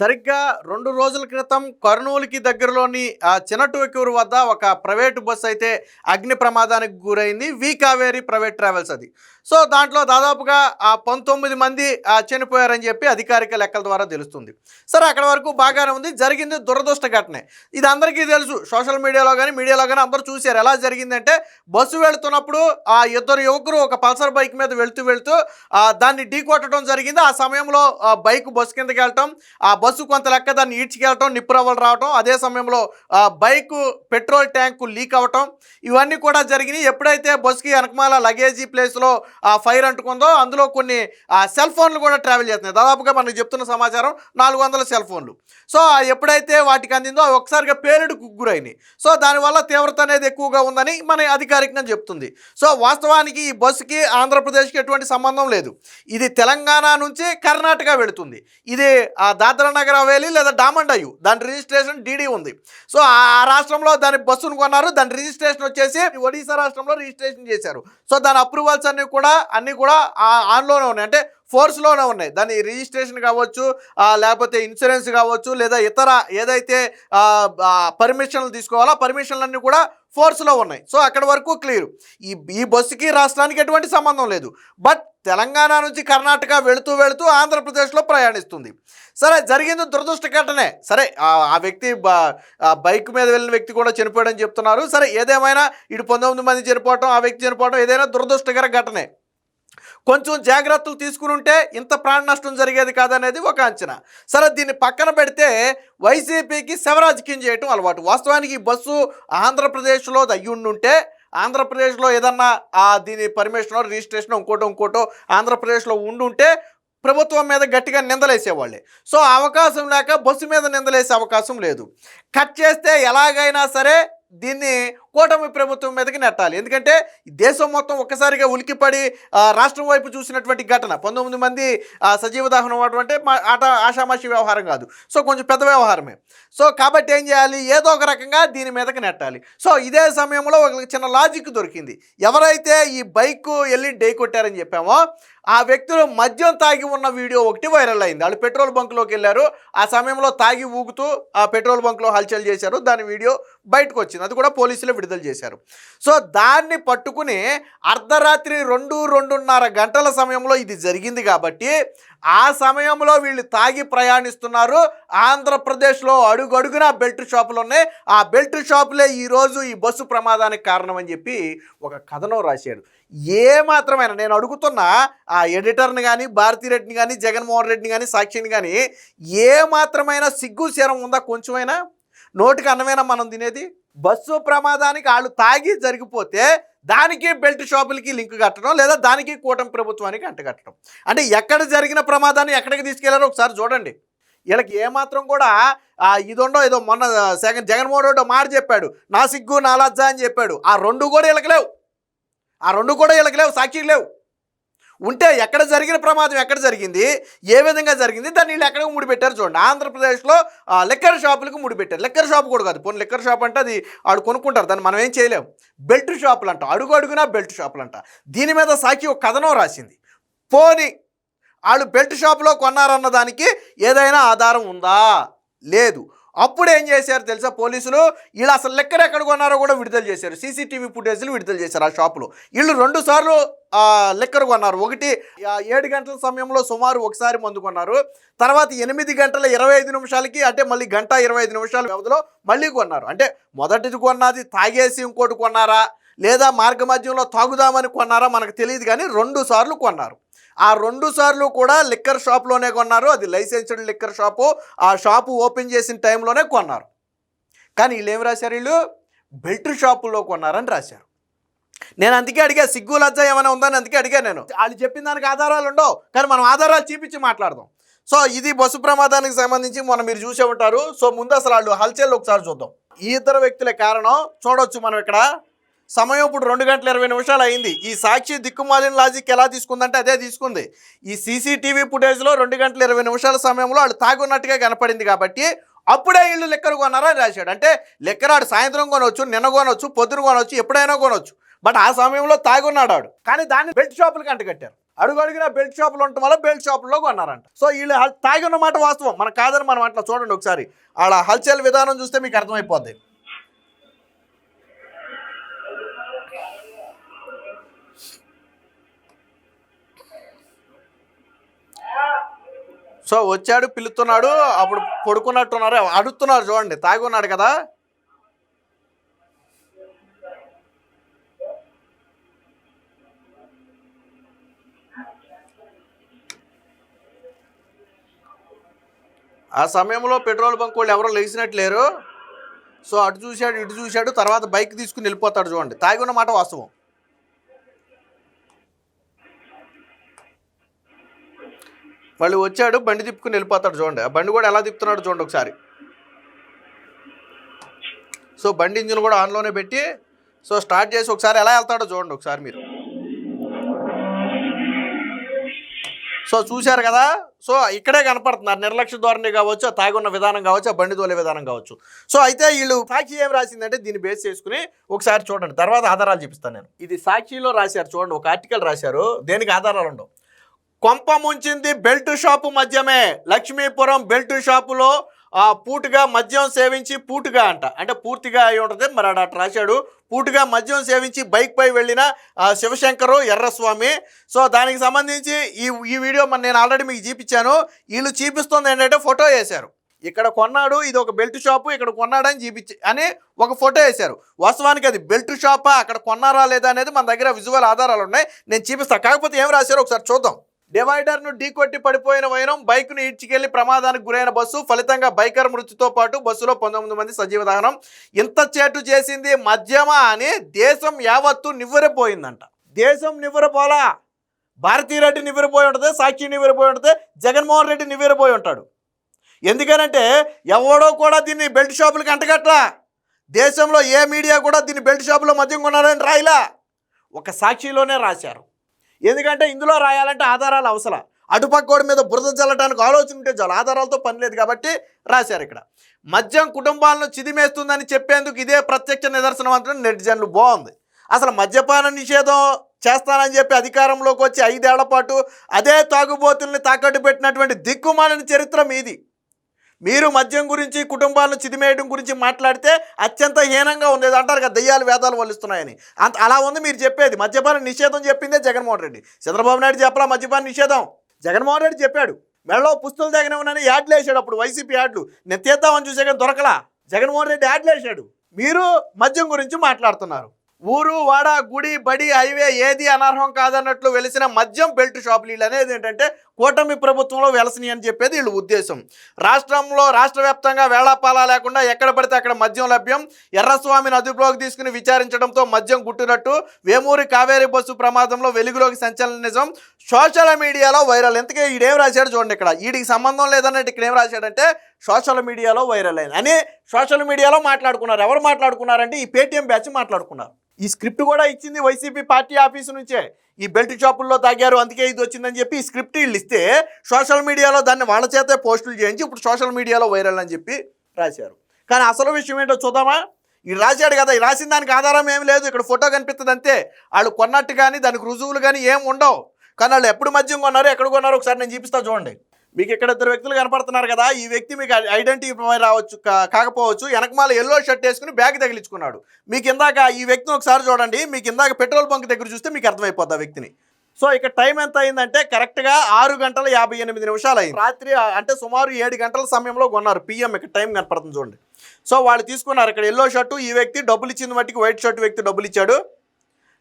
సరిగ్గా రెండు రోజుల క్రితం కర్నూలుకి దగ్గరలోని చిన్నటూకూరు వద్ద ఒక ప్రైవేటు బస్సు అయితే అగ్ని ప్రమాదానికి గురైంది. వి కావేరి ప్రైవేట్ ట్రావెల్స్ అది. సో దాంట్లో దాదాపుగా పంతొమ్మిది మంది చనిపోయారని చెప్పి అధికారిక లెక్కల ద్వారా తెలుస్తుంది. సరే అక్కడ వరకు బాగానే ఉంది. జరిగింది దురదృష్ట ఘటనే. ఇది అందరికీ తెలుసు. సోషల్ మీడియాలో కానీ మీడియాలో కానీ అందరూ చూశారు. ఎలా జరిగిందంటే బస్సు వెళుతున్నప్పుడు ఆ ఇద్దరు యువకులు ఒక పల్సర్ బైక్ మీద వెళ్తూ వెళుతూ దాన్ని ఢీ కొట్టడం జరిగింది. ఆ సమయంలో బైక్ బస్సు కిందకి వెళ్ళటం ఆ బస్సు కొంత లెక్క దాన్ని ఈడ్చుకెళ్ళటం నిప్పురవ్వలు రావటం అదే సమయంలో బైకు పెట్రోల్ ట్యాంకు లీక్ అవ్వటం ఇవన్నీ కూడా జరిగినాయి. ఎప్పుడైతే బస్సుకి వెనకమాల లగేజీ ప్లేస్లో ఫైర్ అంటుకుందో అందులో కొన్ని ఆ సెల్ ఫోన్లు కూడా ట్రావెల్ చేస్తున్నాయి. దాదాపుగా మనకు చెప్తున్న సమాచారం నాలుగు వందల సెల్ ఫోన్లు. సో ఎప్పుడైతే వాటికి అందిందో అవి ఒకసారిగా పేలుడు గురైనాయి. సో దానివల్ల తీవ్రత అనేది ఎక్కువగా ఉందని మన అధికారికంగా చెప్తుంది. సో వాస్తవానికి ఈ బస్సుకి ఆంధ్రప్రదేశ్కి ఎటువంటి సంబంధం లేదు. ఇది తెలంగాణ నుంచి కర్ణాటక వెళుతుంది. ఇది ఆ దాద్రా నగర్ హవేలీ లేదా డామండ్ అయ్యు దాని రిజిస్ట్రేషన్ డీడీ ఉంది. సో ఆ రాష్ట్రంలో దాని బస్సును కొన్నారు. దాని రిజిస్ట్రేషన్ వచ్చేసి ఒడిశా రాష్ట్రంలో రిజిస్ట్రేషన్ చేశారు. సో దాని అప్రూవల్స్ అన్ని కూడా అన్ని కూడా ఆన్లోనే ఉన్నాయి. అంటే ఫోర్స్లోనే ఉన్నాయి. దాని రిజిస్ట్రేషన్ కావచ్చు లేకపోతే ఇన్సూరెన్స్ కావచ్చు లేదా ఇతర ఏదైతే పర్మిషన్లు తీసుకోవాలో పర్మిషన్లన్నీ పర్మిషన్లు అన్నీ కూడా ఫోర్స్లో ఉన్నాయి. సో అక్కడ వరకు క్లియర్. ఈ ఈ బస్సుకి రాష్ట్రానికి ఎటువంటి సంబంధం లేదు. బట్ తెలంగాణ నుంచి కర్ణాటక వెళుతూ వెళుతూ ఆంధ్రప్రదేశ్లో ప్రయాణిస్తుంది. సరే జరిగింది దురదృష్ట ఘటనే సరే ఆ వ్యక్తి బైక్ మీద వెళ్ళిన వ్యక్తి కూడా చనిపోయాడని చెప్తున్నారు. సరే ఏదేమైనా ఇటు పంతొమ్మిది మంది చనిపోవటం ఆ వ్యక్తి చనిపోవటం ఏదైనా దురదృష్టకర ఘటనే. కొంచెం జాగ్రత్తలు తీసుకుని ఉంటే ఇంత ప్రాణ నష్టం జరిగేది కాదనేది ఒక అంచనా. సరే దీన్ని పక్కన పెడితే వైసీపీకి శవరాజకీయం చేయటం అలవాటు. వాస్తవానికి ఈ బస్సు ఆంధ్రప్రదేశ్లో అయ్యుండుంటే ఆంధ్రప్రదేశ్లో ఏదన్నా దీని పర్మిషన్ రిజిస్ట్రేషన్ ఇంకోటో ఇంకోటో ఆంధ్రప్రదేశ్లో ఉండుంటే ప్రభుత్వం మీద గట్టిగా నిందలేసేవాళ్ళే. సో అవకాశం లేక బస్సు మీద నిందలేసే అవకాశం లేదు. కట్ చేస్తే ఎలాగైనా సరే దీన్ని కూటమి ప్రభుత్వం మీదకి నెట్టాలి. ఎందుకంటే దేశం మొత్తం ఒక్కసారిగా ఉలికిపడి రాష్ట్రం వైపు చూసినటువంటి ఘటన. పంతొమ్మిది మంది ఆ, సజీవ దహనం అవ్వడం అంటే ఆట ఆషామాషి వ్యవహారం కాదు. సో కొంచెం పెద్ద వ్యవహారమే. సో కాబట్టి ఏం చేయాలి? ఏదో ఒక రకంగా దీని మీదకి నెట్టాలి. సో ఇదే సమయంలో ఒక చిన్న లాజిక్ దొరికింది. ఎవరైతే ఈ బైక్ వెళ్ళి డే కొట్టారని చెప్పామో ఆ వ్యక్తులు మద్యం తాగి ఉన్న వీడియో ఒకటి వైరల్ అయింది. వాళ్ళు పెట్రోల్ బంక్లోకి వెళ్ళారు. ఆ సమయంలో తాగి ఊగుతూ ఆ పెట్రోల్ బంక్లో హల్చల్ చేశారు. దాని వీడియో బయటకు వచ్చింది. అది కూడా పోలీసులు విడుదల చేశారు. సో దాన్ని పట్టుకుని అర్ధరాత్రి రెండు రెండున్నర గంటల సమయంలో ఇది జరిగింది కాబట్టి ఆ సమయంలో వీళ్ళు తాగి ప్రయాణిస్తున్నారు. ఆంధ్రప్రదేశ్లో అడుగడుగున బెల్ట్ షాపులు ఉన్నాయి. ఆ బెల్ట్ షాపులే ఈరోజు ఈ బస్సు ప్రమాదానికి కారణం అని చెప్పి ఒక కథనం రాశాడు. ఏ మాత్రమైనా నేను అడుగుతున్న ఆ ఎడిటర్ని కానీ భారతిరెడ్డిని కానీ జగన్మోహన్ రెడ్డిని కానీ సాక్షిని కానీ ఏ మాత్రమైన సిగ్గు శరం ఉందా కొంచెమైనా? నోటికి అన్నమైనా మనం తినేది? బస్సు ప్రమాదానికి వాళ్ళు తాగి జరిగిపోతే దానికి బెల్ట్ షాపులకి లింక్ కట్టడం లేదా దానికి కూటమి ప్రభుత్వానికి అంటగట్టడం అంటే ఎక్కడ జరిగిన ప్రమాదాన్ని ఎక్కడికి తీసుకెళ్ళారో ఒకసారి చూడండి. వీళ్ళకి ఏమాత్రం కూడా ఇదొండో ఏదో మొన్న సెకండ్ జగన్మోహన్ రెడ్డి మాట చెప్పాడు. నా సిగ్గు నా లజ్జ అని చెప్పాడు. ఆ రెండు కూడా వీళ్ళకి లేవు. ఆ రెండు కూడా వీళ్ళకి లేవు సాక్షి లేవు. ఉంటే ఎక్కడ జరిగిన ప్రమాదం ఎక్కడ జరిగింది ఏ విధంగా జరిగింది దాన్ని వీళ్ళు ఎక్కడికి ముడిపెట్టారు చూడండి. ఆంధ్రప్రదేశ్లో ఆ, లిక్కర్ షాపులకు ముడిపెట్టారు లిక్కర్ షాప్ కూడా కాదు. పోనీ లిక్కర్ షాప్ అంటే అది ఆడు కొనుక్కుంటారు. దాన్ని మనం ఏం చేయలేం. బెల్ట్ షాపులు అంట అడుగు అడుగునా బెల్ట్ షాపులు అంట దీని మీద సాక్షి ఒక కథనం రాసింది. పోని వాళ్ళు బెల్ట్ షాప్లో కొన్నారన్న దానికి ఏదైనా ఆధారం ఉందా? లేదు. అప్పుడు ఏం చేశారు తెలుసా పోలీసులు? వీళ్ళు అసలు లెక్కలు ఎక్కడ కొన్నారో కూడా విడుదల చేశారు. సీసీటీవీ ఫుటేజ్లు విడుదల చేశారు ఆ షాపులో. వీళ్ళు రెండు సార్లు లెక్కర్ కొన్నారు. ఒకటి ఏడు గంటల సమయంలో సుమారు ఒకసారి మందు కొన్నారు. తర్వాత ఎనిమిది గంటల ఇరవై ఐదు నిమిషాలకి అంటే మళ్ళీ గంట ఇరవై ఐదు నిమిషాల వ్యవధిలో మళ్ళీ కొన్నారు. అంటే మొదటిది కొన్నది తాగేసి ఇంకోటి కొన్నారా? లేదా మార్గ మధ్యంలో తాగుదామని కొన్నారా? మనకు తెలియదు కానీ రెండు సార్లు కొన్నారు. ఆ రెండు సార్లు కూడా లిక్కర్ షాప్లోనే కొన్నారు. అది లైసెన్స్డ్ లిక్కర్ షాపు. ఆ షాపు ఓపెన్ చేసిన టైంలోనే కొన్నారు. కానీ వీళ్ళు ఏం రాశారు వీళ్ళు? బెల్ట్ షాపుల్లో కొన్నారని రాశారు. నేను అందుకే అడిగా సిగ్గు లజ్జ ఏమైనా ఉందని అందుకే అడిగా నేను. వాళ్ళు చెప్పిన దానికి ఆధారాలు ఉండవు. కానీ మనం ఆధారాలు చూపించి మాట్లాడదాం. సో ఇది బస్సు ప్రమాదానికి సంబంధించి మనం మీరు చూసే ఉంటారు. సో ముందు అసలు వాళ్ళు హల్చల్ ఒకసారి చూద్దాం. ఈ ఇద్దరు వ్యక్తుల కారణం. చూడొచ్చు మనం ఇక్కడ. సమయం ఇప్పుడు రెండు గంటల ఇరవై నిమిషాలు అయింది. ఈ సాక్షి దిక్కుమాలిన లాజిక్ ఎలా తీసుకుందంటే అదే తీసుకుంది. ఈ సీసీటీవీ ఫుటేజ్లో రెండు గంటల ఇరవై నిమిషాల సమయంలో వాళ్ళు తాగున్నట్టుగా కనపడింది కాబట్టి అప్పుడే వీళ్ళు లెక్కరు కొన్నారని రాశాడు. అంటే లెక్కరాడు సాయంత్రం కొనవచ్చు నిన్న కొనవచ్చు పొద్దున కొనవచ్చు ఎప్పుడైనా కొనవచ్చు బట్ ఆ సమయంలో తాగున్నాడు ఆడు. కానీ దాన్ని బెల్ట్ షాపులకి అంటగట్టారు అడుగు అడిగిన బెల్ట్ షాపులు ఉండటం వల్ల బెల్ట్ షాపుల్లో కొన్నారంట. సో వీళ్ళు హల్- తాగి మాట వాస్తవం. మనకు కాదని మనం అట్లా చూడండి ఒకసారి. ఆడ హల్చల్ విధానం చూస్తే మీకు అర్థమైపోద్ది. సో వచ్చాడు పిలుస్తున్నాడు అప్పుడు పడుకున్నట్టున్నారు అడుగుతున్నారు చూడండి తాగి ఉన్నాడు కదా? ఆ సమయంలో పెట్రోల్ బంక్ వాళ్ళు ఎవరో లేచినట్టు లేరు సో అటు చూశాడు ఇటు చూశాడు తర్వాత బైక్ తీసుకుని వెళ్ళిపోతాడు చూడండి. తాగి ఉన్న మాట వాస్తవం. మళ్ళీ వచ్చాడు బండి తిప్పుకుని వెళ్ళిపోతాడు చూడండి. ఆ బండి కూడా ఎలా తిప్పుతున్నాడు చూడండి ఒకసారి. సో బండి ఇంజిన్ కూడా ఆన్లోనే పెట్టి సో స్టార్ట్ చేసి ఒకసారి ఎలా వెళ్తాడో చూడండి ఒకసారి మీరు. సో చూశారు కదా? సో ఇక్కడే కనపడుతున్నారు. నిర్లక్ష్య ధోరణి కావచ్చు ఆ తాగున్న విధానం కావచ్చు ఆ బండి తోలే విధానం కావచ్చు. సో అయితే వీళ్ళు సాక్షి ఏం రాసిందంటే దీన్ని బేస్ చేసుకుని ఒకసారి చూడండి. తర్వాత ఆధారాలు చూపిస్తాను నేను. ఇది సాక్షిలో రాశారు చూడండి. ఒక ఆర్టికల్ రాశారు. దేనికి ఆధారాలు ఉండవు. కొంప ముంచింది బెల్ట్ షాపు మద్యమే లక్ష్మీపురం బెల్ట్ షాపులో ఆ పూటుగా మద్యం సేవించి పూటుగా అంట. అంటే పూర్తిగా అయి ఉంటుంది. మరి ఆడ రాశాడు. పూటుగా మద్యం సేవించి బైక్ పై వెళ్ళిన శివశంకరు ఎర్రస్వామి. సో దానికి సంబంధించి ఈ ఈ వీడియో మన నేను ఆల్రెడీ మీకు చూపించాను. వీళ్ళు చూపిస్తుంది ఏంటంటే ఫోటో వేశారు. ఇక్కడ కొన్నాడు ఇది ఒక బెల్ట్ షాపు ఇక్కడ కొన్నాడని చూపించి అని ఒక ఫోటో వేశారు. వాస్తవానికి అది బెల్ట్ షాపా? అక్కడ కొన్నారా లేదా అనేది మన దగ్గర విజువల్ ఆధారాలు ఉన్నాయి. నేను చూపిస్తాను కాకపోతే ఏం రాశారో ఒకసారి చూద్దాం. డివైడర్ను ఢీకొట్టి పడిపోయిన వైనం బైక్ను ఈడ్చికెళ్ళి ప్రమాదానికి గురైన బస్సు ఫలితంగా బైకర్ మృతితో పాటు బస్సులో పంతొమ్మిది మంది సజీవ దహనం. ఇంత చేటు చేసింది మద్యమా అని దేశం యావత్తు నివ్వెరపోయిందంట. దేశం నివ్వెరపోలా? భారతీరెడ్డి నివ్వెరపోయి ఉంటుంది సాక్షి నివ్వెరపోయి ఉంటుంది జగన్మోహన్ రెడ్డి నివ్వెరపోయి ఉంటాడు. ఎందుకనంటే ఎవడో కూడా దీన్ని బెల్ట్ షాపులకి అంటగట్లా దేశంలో ఏ మీడియా కూడా దీన్ని బెల్ట్ షాపులో మద్యం కొన్నారని రాయిలా. ఒక సాక్షిలోనే రాశారు. ఎందుకంటే ఇందులో రాయాలంటే ఆధారాలు అవసరం. అటుపక్కోడి మీద బురద చల్లటానికి ఆలోచన ఉంటే చాలు. ఆధారాలతో పని లేదు కాబట్టి రాశారు ఇక్కడ. మద్యం కుటుంబాలను చిదిమేస్తుందని చెప్పేందుకు ఇదే ప్రత్యక్ష నిదర్శనం అంటే నెటిజన్లు బాగుంది. అసలు మద్యపాన నిషేధం చేస్తానని చెప్పి అధికారంలోకి వచ్చి ఐదేళ్ళ పాటు అదే తాగుబోతుల్ని తాకట్టు పెట్టినటువంటి దిక్కుమాలని చరిత్ర మీది. మీరు మద్యం గురించి కుటుంబాలను చిదిమేయడం గురించి మాట్లాడితే అత్యంత హీనంగా ఉంది అంటారు కదా దయ్యాలు వేదాలు వల్లిస్తున్నాయని అంత అలా ఉంది మీరు చెప్పేది. మద్యపాన నిషేధం చెప్పిందే జగన్మోహన్ రెడ్డి. చంద్రబాబు నాయుడు చెప్పలా మద్యపాన నిషేధం? జగన్మోహన్ రెడ్డి చెప్పాడు. మెడలో పుస్తులు తగినవనని యాడ్లు వేసాడు అప్పుడు వైసీపీ యాడ్లు. నేను తీద్దామని చూసే కానీ దొరకలా. జగన్మోహన్ రెడ్డి యాడ్లు వేసాడు. మీరు మద్యం గురించి మాట్లాడుతున్నారు. ఊరు వాడ గుడి బడి హైవే ఏది అనర్హం కాదన్నట్లు వెలిసిన మద్యం బెల్ట్ షాపులు వీళ్ళు అనేది ఏంటంటే కూటమి ప్రభుత్వంలో వెలసినాయి అని చెప్పేది వీళ్ళ ఉద్దేశం. రాష్ట్రంలో రాష్ట్ర వ్యాప్తంగా వేళాపాలా లేకుండా ఎక్కడ పడితే అక్కడ మద్యం లభ్యం. ఎర్రస్వామిని అదుపులోకి తీసుకుని విచారించడంతో మద్యం గుట్టినట్టు. వేమూరి కావేరి బస్సు ప్రమాదంలో వెలుగులోకి సంచలన నిజం. సోషల్ మీడియాలో వైరల్. ఎంతకే ఈడేం రాశాడు చూడండి ఇక్కడ. వీడికి సంబంధం లేదన్నట్టు ఇక్కడ ఏం రాశాడంటే సోషల్ మీడియాలో వైరల్ అయింది అని సోషల్ మీడియాలో మాట్లాడుకున్నారు. ఎవరు మాట్లాడుకున్నారంటే ఈ పేటీఎం బ్యాచ్ మాట్లాడుకున్నారు. ఈ స్క్రిప్ట్ కూడా ఇచ్చింది వైసీపీ పార్టీ ఆఫీసు నుంచే. ఈ బెల్ట్ షాపుల్లో తాగారు అందుకే ఇది వచ్చిందని చెప్పి ఈ స్క్రిప్ట్ వీళ్ళు ఇస్తే సోషల్ మీడియాలో దాన్ని వాళ్ళ చేతే పోస్టులు చేయించి ఇప్పుడు సోషల్ మీడియాలో వైరల్ అని చెప్పి రాశారు. కానీ అసలు విషయం ఏంటో చూద్దామా? ఈ రాశాడు కదా ఈ రాసిన దానికి ఆధారం ఏం లేదు ఇక్కడ ఫోటో కనిపిస్తుంది అంతే. వాళ్ళు కొన్నట్టు కానీ దానికి రుజువులు కానీ ఏం ఉండవు. కానీ వాళ్ళు ఎప్పుడు మద్యం కొన్నారు ఎక్కడ కొన్నారు ఒకసారి నేను చూపిస్తా చూడండి. మీకు ఇక్కడ ఇద్దరు వ్యక్తులు కనపడుతున్నారు కదా ఈ వ్యక్తి మీకు ఐడెంటిఫై రావచ్చు కాకపోవచ్చు వెనకమాల ఎల్లో షర్ట్ వేసుకుని బ్యాగ్ తగిలించుకున్నాడు. మీకు ఇందాక ఈ వ్యక్తిని ఒకసారి చూడండి మీకు ఇందాక పెట్రోల్ బంక్ దగ్గర చూస్తే మీకు అర్థమైపోద్ది ఆ వ్యక్తిని. సో ఇక్కడ టైం ఎంత అయిందంటే కరెక్ట్గా ఆరు గంటల యాభై ఎనిమిది నిమిషాలు అయింది. రాత్రి అంటే సుమారు ఏడు గంటల సమయంలో కొన్నారు పిఎం ఇక్కడ టైం కనపడుతుంది చూడండి. సో వాళ్ళు తీసుకున్నారు ఇక్కడ ఎల్లో షర్టు ఈ వ్యక్తి డబ్బులు ఇచ్చింది మట్టికి వైట్ షర్ట్ వ్యక్తి డబ్బులు ఇచ్చాడు.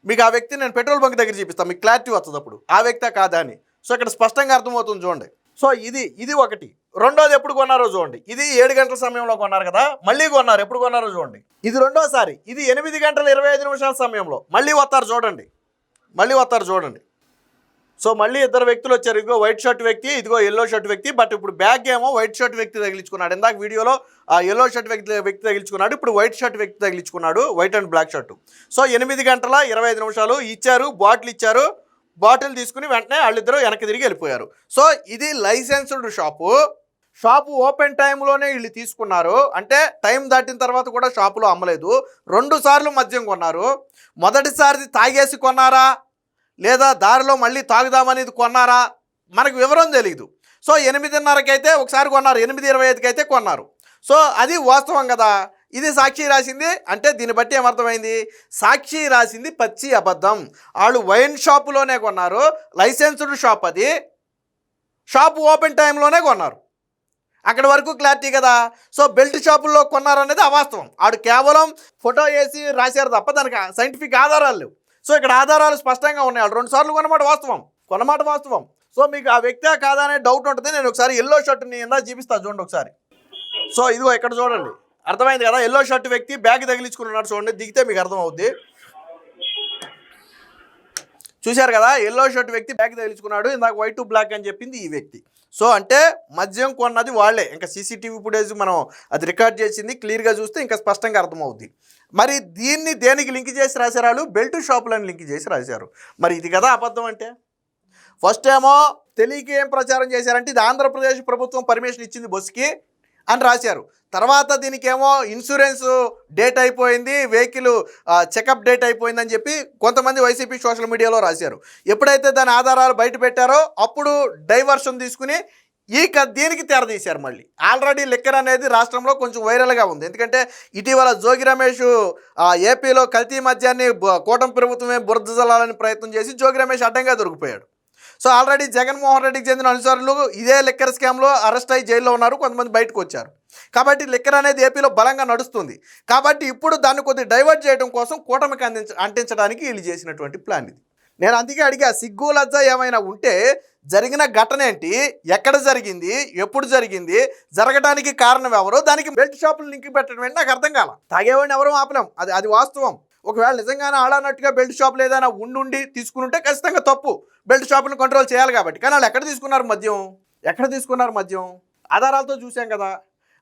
మీకు ఆ వ్యక్తి నేను పెట్రోల్ బంక్ దగ్గర చూపిస్తాను మీకు క్లారిటీ వస్తుంది అప్పుడు. ఆ వ్యక్తే కాదా అని. సో ఇక్కడ స్పష్టంగా అర్థమవుతుంది చూడండి. సో ఇది ఇది ఒకటి. రెండోది ఎప్పుడు కొన్నారో చూడండి. ఇది ఏడు గంటల సమయంలో కొన్నారు కదా మళ్ళీ కొన్నారు. ఎప్పుడు కొన్నారో చూడండి. ఇది రెండోసారి. ఇది ఎనిమిది గంటల ఇరవై ఐదు నిమిషాల సమయంలో. మళ్ళీ వస్తారు చూడండి. మళ్ళీ వస్తారు చూడండి. సో మళ్ళీ ఇద్దరు వ్యక్తులు వచ్చారు. ఇదిగో వైట్ షర్ట్ వ్యక్తి ఇదిగో ఎల్లో షర్ట్ వ్యక్తి. బట్ ఇప్పుడు బ్యాగ్ ఏమో వైట్ షర్ట్ వ్యక్తి తగిలించుకున్నాడు. ఇందాక వీడియోలో ఆ ఎల్లో షర్ట్ వ్యక్తి వ్యక్తి తగిలించుకున్నాడు. ఇప్పుడు వైట్ షర్ట్ వ్యక్తి తగిలించుకున్నాడు white and black shirt. So ఎనిమిది గంటల ఇరవై ఐదు నిమిషాలు ఇచ్చారు బాటిల్ ఇచ్చారు. బాటిల్ తీసుకుని వెంటనే వాళ్ళిద్దరూ వెనక్కి తిరిగి వెళ్ళిపోయారు. సో ఇది లైసెన్స్డ్ షాపు. షాపు ఓపెన్ టైంలోనే వీళ్ళు తీసుకున్నారు. అంటే టైం దాటిన తర్వాత కూడా షాపులో అమ్మలేదు. రెండు సార్లు మద్యం కొన్నారు. మొదటిసారిది తాగేసి కొన్నారా? లేదా దారిలో మళ్ళీ తాగుదామనేది కొన్నారా? మనకు వివరం తెలియదు సో ఎనిమిదిన్నరకైతే ఒకసారి కొన్నారు. ఎనిమిది ఇరవై ఐదుకి అయితే కొన్నారు. సో అది వాస్తవం కదా? ఇది సాక్షి రాసింది. అంటే దీన్ని బట్టి ఏమర్థమైంది? సాక్షి రాసింది పచ్చి అబద్ధం. వాళ్ళు వైన్ షాపులోనే కొన్నారు. లైసెన్స్డ్ షాప్ అది. షాప్ ఓపెన్ టైంలోనే కొన్నారు. అక్కడ వరకు క్లారిటీ కదా. సో బెల్ట్ షాపుల్లో కొన్నారనేది అవాస్తవం. ఆడు కేవలం ఫోటో వేసి రాశారు తప్ప దానికి సైంటిఫిక్ ఆధారాలు లేవు. సో ఇక్కడ ఆధారాలు స్పష్టంగా ఉన్నాయి. వాళ్ళు రెండు సార్లు కొన్నమాట వాస్తవం. కొన్నమాట వాస్తవం. సో మీకు ఆ వ్యక్తే కాదా అనే డౌట్ ఉంటుంది. నేను ఒకసారి ఎల్లో షర్ట్ని ఇందా చూపిస్తాను చూడండి ఒకసారి. సో ఇదిగో ఇక్కడ చూడండి. అర్థమైంది కదా? ఎల్లో షర్ట్ వ్యక్తి బ్యాగ్ తగిలించుకున్నాడు చూడండి దిగితే మీకు అర్థమవుద్ది. చూశారు కదా? ఎల్లో షర్ట్ వ్యక్తి బ్యాగ్ తగిలించుకున్నాడు ఇందాక వైట్ టు బ్లాక్ అని చెప్పింది ఈ వ్యక్తి. సో అంటే మద్యం కొన్నది వాళ్ళే. ఇంకా సీసీటీవీ ఫుటేజ్ మనం అది రికార్డ్ చేసింది క్లియర్గా చూస్తే ఇంకా స్పష్టంగా అర్థమవుద్ది. మరి దీన్ని దేనికి లింక్ చేసి రాశారు వాళ్ళు? బెల్ట్ షాపులను లింక్ చేసి రాశారు. మరి ఇది కదా అబద్ధం అంటే? ఫస్ట్ ఏమో తెలియక ఏం ప్రచారం చేశారంటే ఇది ఆంధ్రప్రదేశ్ ప్రభుత్వం పర్మిషన్ ఇచ్చింది బస్సుకి అని రాశారు. తర్వాత దీనికేమో ఇన్సూరెన్స్ డేట్ అయిపోయింది వెహికల్ చెకప్ డేట్ అయిపోయిందని చెప్పి కొంతమంది వైసీపీ సోషల్ మీడియాలో రాశారు. ఎప్పుడైతే దాని ఆధారాలు బయట పెట్టారో అప్పుడు డైవర్షన్ తీసుకుని ఈ క దీనికి తెరదీశారు మళ్ళీ. ఆల్రెడీ లిక్కర్ అనేది రాష్ట్రంలో కొంచెం వైరల్గా ఉంది. ఎందుకంటే ఇటీవల జోగి రమేష్ ఏపీలో కల్తీ మద్యాన్ని బ- కూటమి ప్రభుత్వమే బురద జల్లాలని ప్రయత్నం చేసి జోగి రమేష్ అడ్డంగా దొరికిపోయాడు. సో ఆల్రెడీ జగన్మోహన్ రెడ్డికి చెందిన అనుసరులు ఇదే లిక్కర్ స్కామ్లో అరెస్ట్ అయ్యి జైల్లో ఉన్నారు. కొంతమంది బయటకు వచ్చారు. కాబట్టి లిక్కర్ అనేది ఏపీలో బలంగా నడుస్తుంది. కాబట్టి ఇప్పుడు దాన్ని కొద్దిగా డైవర్ట్ చేయడం కోసం కూటమికి అందించ అంటించడానికి వీళ్ళు చేసినటువంటి ప్లాన్ ఇది. నేను అందుకే అడిగా సిగ్గు లజ్జ ఏమైనా ఉంటే జరిగిన ఘటన ఏంటి? ఎక్కడ జరిగింది? ఎప్పుడు జరిగింది? జరగడానికి కారణం ఎవరు? దానికి బెల్ట్ షాపులు లింక్ పెట్టడం ఏంటి? నాకు అర్థం కాల. తాగేవాడిని ఎవరు ఆపలేం. అది అది వాస్తవం. ఒకవేళ నిజంగానే ఆడనట్టుగా బెల్ట్ షాపులు ఏదైనా ఉండుండి తీసుకుని ఖచ్చితంగా తప్పు. బెల్ట్ షాపులను కంట్రోల్ చేయాలి కాబట్టి. కానీ వాళ్ళు ఎక్కడ తీసుకున్నారు మద్యం? ఎక్కడ తీసుకున్నారు మద్యం? ఆధారాలతో చూసాం కదా.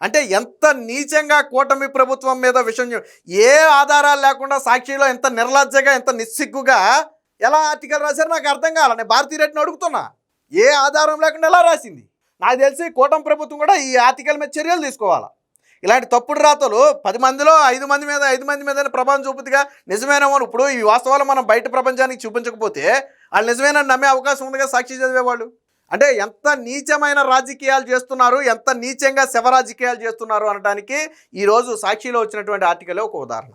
అంటే ఎంత నీచంగా కూటమి ప్రభుత్వం మీద విషయం ఏ ఆధారాలు లేకుండా సాక్షిలో ఎంత నిర్లజ్జగా ఎంత నిస్సిగ్గుగా ఎలా ఆర్టికల్ రాశారు నాకు అర్థం కావాలి నేను భారతీ రెడ్డిని అడుగుతున్నా. ఏ ఆధారం లేకుండా ఎలా రాసింది? నాకు తెలిసి కూటమి ప్రభుత్వం కూడా ఈ ఆర్టికల్ మీద చర్యలు తీసుకోవాలా. ఇలాంటి తప్పుడు రాతలు పది మందిలో ఐదు మంది మీద ఐదు మంది మీద ప్రభావం చూపుతుందిగా నిజమేనేమో ఇప్పుడు ఈ వాస్తవాలు మనం బయట ప్రపంచానికి చూపించకపోతే వాళ్ళు నిజమేనని నమ్మే అవకాశం ఉందిగా సాక్షి చదివేవాళ్ళు? అంటే ఎంత నీచమైన రాజకీయాలు చేస్తున్నారు ఎంత నీచంగా శవ రాజకీయాలు చేస్తున్నారు అనడానికి ఈరోజు సాక్షిలో వచ్చినటువంటి ఆర్టికలే ఒక ఉదాహరణ.